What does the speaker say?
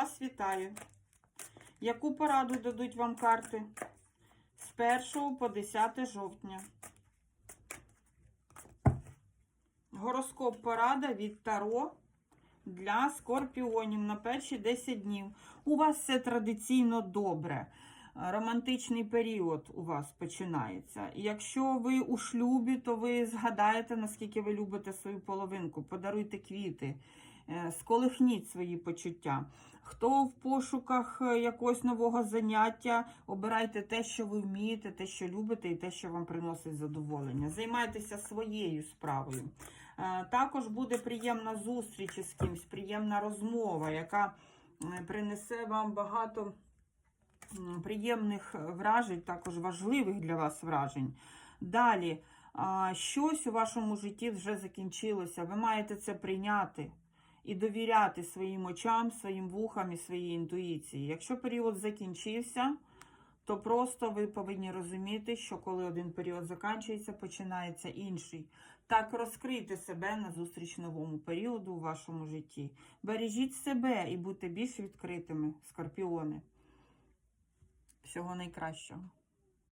вас вітаю. Яку пораду дадуть вам карти з 1 по 10 жовтня? Гороскоп порада від Таро для скорпіонів на перші 10 днів. У вас все традиційно добре. Романтичний період у вас починається. Якщо ви у шлюбі, то ви згадаєте, наскільки ви любите свою половинку, подаруйте квіти, е, сколихніть свої почуття. Хто в пошуках е, якогось нового заняття, обирайте те, що ви вмієте, те, що любите, і те, що вам приносить задоволення. Займайтеся своєю справою. Е, Також буде приємна зустріч із кимсь, приємна розмова, яка принесе вам багато приємних вражень, також важливих для вас вражень. Далі, щось у вашому житті вже закінчилося. Ви маєте це прийняти і довіряти своїм очам, своїм вухам і своїй інтуїції. Якщо період закінчився, то просто ви повинні розуміти, що коли один період закінчується, починається інший. Так розкрийте себе на зустріч новому періоду у вашому житті. Бережіть себе і будьте більш відкритими, скорпіони. Всього найкращого.